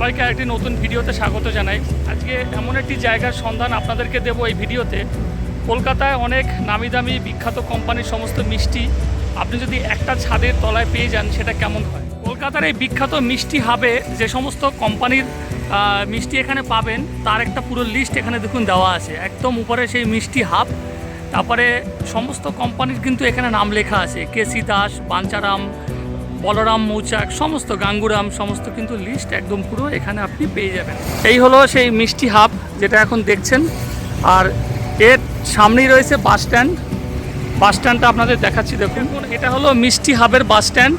আপনাদেরকে একটি নতুন ভিডিওতে স্বাগত জানাই। আজকে এমন একটি জায়গার সন্ধান আপনাদেরকে দেব এই ভিডিওতে। কলকাতায় অনেক নামি দামি বিখ্যাত কোম্পানির সমস্ত মিষ্টি। আপনি যদি একটা ছাদের তলায় পেয়ে যান, সেটা কেমন হয়? কলকাতার এই বিখ্যাত মিষ্টি হাবে যে সমস্ত কোম্পানির মিষ্টি এখানে পাবেন, তার একটা পুরো লিস্ট এখানে দেখুন দেওয়া আছে। একদম উপরে সেই মিষ্টি হাব। তারপরে সমস্ত কোম্পানির কিন্তু এখানে নাম লেখা আছে। কেসি দাস, বাঞ্চারাম বলরাম মৌচাক সমস্ত গাঙ্গুরাম সমস্ত কিন্তু লিস্ট একদম পুরো এখানে আপনি পেয়ে যাবেন। এই হলো সেই মিষ্টি হাব যেটা এখন দেখছেন। আর এর সামনেই রয়েছে বাস স্ট্যান্ড। বাস স্ট্যান্ডটা আপনাদের দেখাচ্ছি দেখুন। এটা হলো মিষ্টি হাবের bus stand.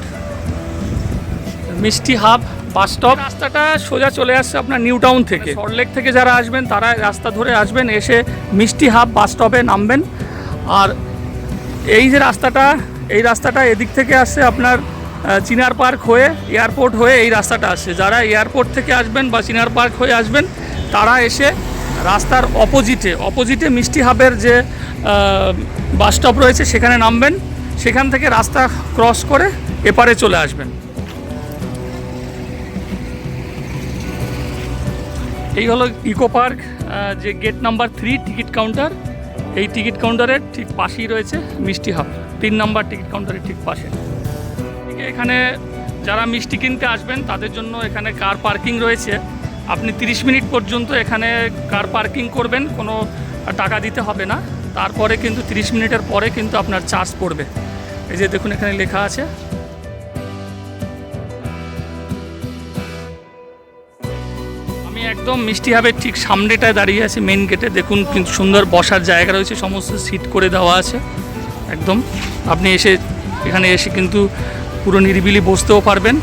Mishti hub bus stop. রাস্তাটা সোজা চলে আসছে আপনার নিউ টাউন থেকে। সল্টলেক থেকে যারা আসবেন তারা রাস্তা ধরে আসবেন এসে মিষ্টি হাব বাস স্টপে নামবেন। আর এই যে রাস্তাটা এই রাস্তাটা এদিক থেকে আসছে আপনার চিনার পার্ক হয়ে এয়ারপোর্ট হয়ে এই রাস্তাটা আসছে যারা এয়ারপোর্ট থেকে আসবেন বা চিনার পার্ক হয়ে আসবেন, তারা এসে রাস্তার অপোজিটে অপোজিটে মিষ্টি হাবের যে বাস স্টপ রয়েছে, সেখানে নামবেন। সেখান থেকে রাস্তা ক্রস করে এপারে চলে আসবেন। এই হলো ইকো পার্ক যে gate number three, ticket counter. এই টিকিট কাউন্টারের ঠিক পাশেই রয়েছে মিষ্টি হাব। তিন নাম্বার টিকিট কাউন্টারের ঠিক পাশে। এদিকে এখানে যারা মিষ্টি কিনতে আসবেন, তাদের জন্য এখানে কার পার্কিং রয়েছে। আপনি 30 মিনিট পর্যন্ত এখানে কার পার্কিং করবেন, কোনো টাকা দিতে হবে না। তারপরে কিন্তু 30 মিনিটের পরে কিন্তু আপনার চার্জ পড়বে। এই যে দেখুন এখানে লেখা আছে। আমি একদম মিষ্টি হাবের ঠিক সামনেটায় দাঁড়িয়ে আছি মেন গেটে দেখুন কিন্তু সুন্দর বসার জায়গা রয়েছে, সমস্ত সিট করে দেওয়া আছে। একদম, আপনি এসে এখানে এসে কিন্তু পুরো নিরিবিলি বসতেও পারবেন।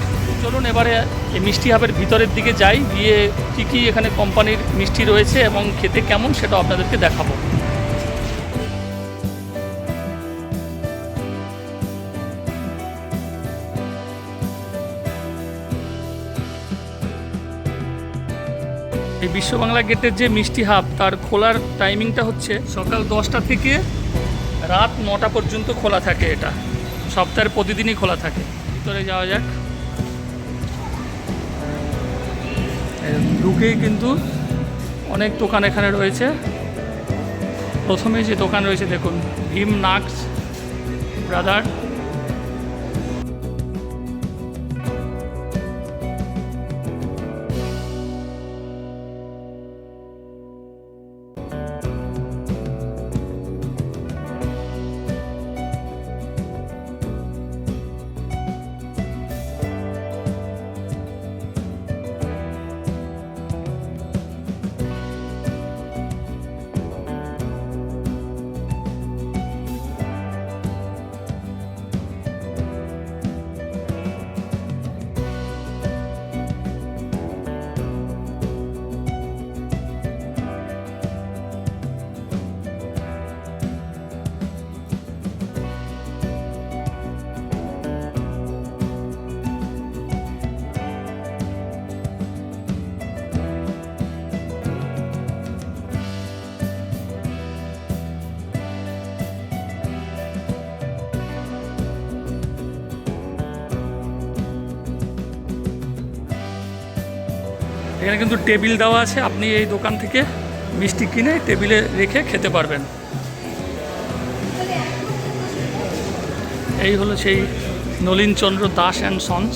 চলুন এবারে এই মিষ্টি হাবের ভিতরের দিকে যাই, গিয়ে কী কী এখানে কোম্পানির মিষ্টি রয়েছে এবং খেতে কেমন সেটা আপনাদেরকে দেখাবো। এই বিশ্ব বাংলা গেটের যে মিষ্টি হাব তার খোলার টাইমিংটা হচ্ছে সকাল দশটা থেকে রাত নটা পর্যন্ত খোলা থাকে এটা। সপ্তাহের প্রতিদিনই খোলা থাকে। ভিতরে যাওয়া যাক। ঢুকেই কিন্তু অনেক দোকান এখানে রয়েছে। প্রথমে যে দোকান রয়েছে, দেখুন, ভীম নাক্স ব্রাদার। এখানে কিন্তু টেবিল দেওয়া আছে। আপনি এই দোকান থেকে মিষ্টি কিনে টেবিলে রেখে খেতে পারবেন। এই হলো সেই নলিনচন্দ্র দাস অ্যান্ড সন্স।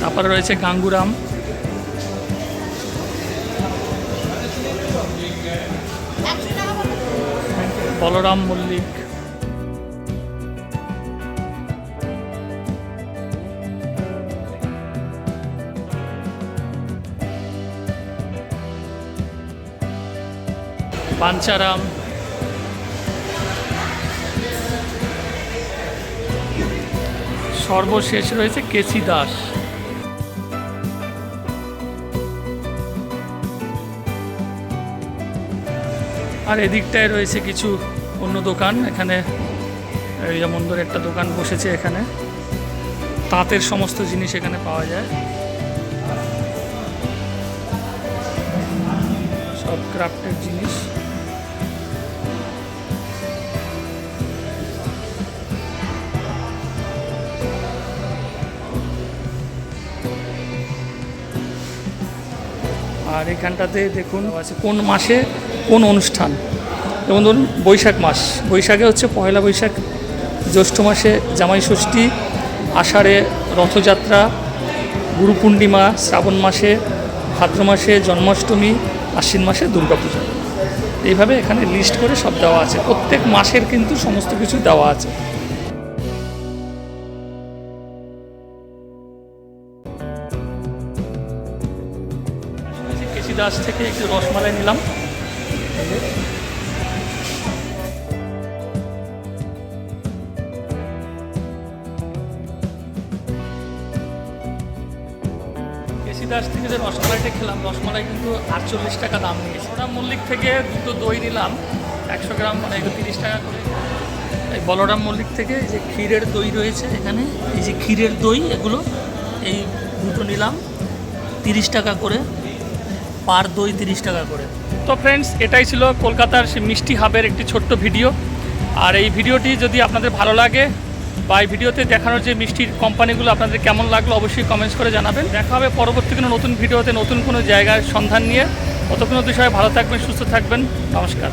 তারপরে রয়েছে গাঙ্গুরাম। বলরাম মল্লিক। পাঞ্চারাম। সর্বশেষ রয়েছে কেসি দাস। আর এদিকটায় রয়েছে কিছু অন্য দোকান। এখানে যেমন ধরে একটা দোকান বসেছে এখানে। তাঁতের সমস্ত জিনিস এখানে পাওয়া যায়। সব ক্রাফটের জিনিস। আর এখানটাতে দেখুন আছে কোন মাসে কোন অনুষ্ঠান? যেমন ধরুন বৈশাখ মাস। বৈশাখে হচ্ছে পয়লা বৈশাখ, জ্যৈষ্ঠ মাসে জামাই ষষ্ঠী, আষাঢ়ে রথযাত্রা, গুরু পূর্ণিমা, শ্রাবণ মাসে ভাদ্র মাসে জন্মাষ্টমী, আশ্বিন মাসে দুর্গাপূজা। এইভাবে এখানে লিস্ট করে সব দেওয়া আছে। প্রত্যেক মাসের কিন্তু সমস্ত কিছু দেওয়া আছে। কেসি দাস থেকে একটু রসমালাই নিলাম। দাস থেকে যে রসমালাইটা খেলাম, রসমালাই কিন্তু আটচল্লিশ টাকা দাম নিয়েছে। বলরাম মল্লিক থেকে দুটো দই নিলাম, একশো গ্রাম মানে এগুলো তিরিশ টাকা করে। এই বলরাম মল্লিক থেকে যে ক্ষীরের দই রয়েছে এখানে, এই যে ক্ষীরের দই এগুলো, এই দুটো নিলাম, তিরিশ টাকা করে। পার দই তিরিশ টাকা করে। তো ফ্রেন্ডস এটাই ছিল কলকাতার মিষ্টি হাবের একটি ছোট্ট ভিডিও। আর এই ভিডিওটি যদি আপনাদের ভালো লাগে বা এই ভিডিওতে দেখানোর যে মিষ্টির কোম্পানিগুলো আপনাদের কেমন লাগল অবশ্যই কমেন্টস করে জানাবেন। দেখা হবে পরবর্তী কোনো নতুন ভিডিওতে, নতুন কোনো জায়গার সন্ধান নিয়ে। অত কোনো সবাই ভালো থাকবেন, সুস্থ থাকবেন। নমস্কার।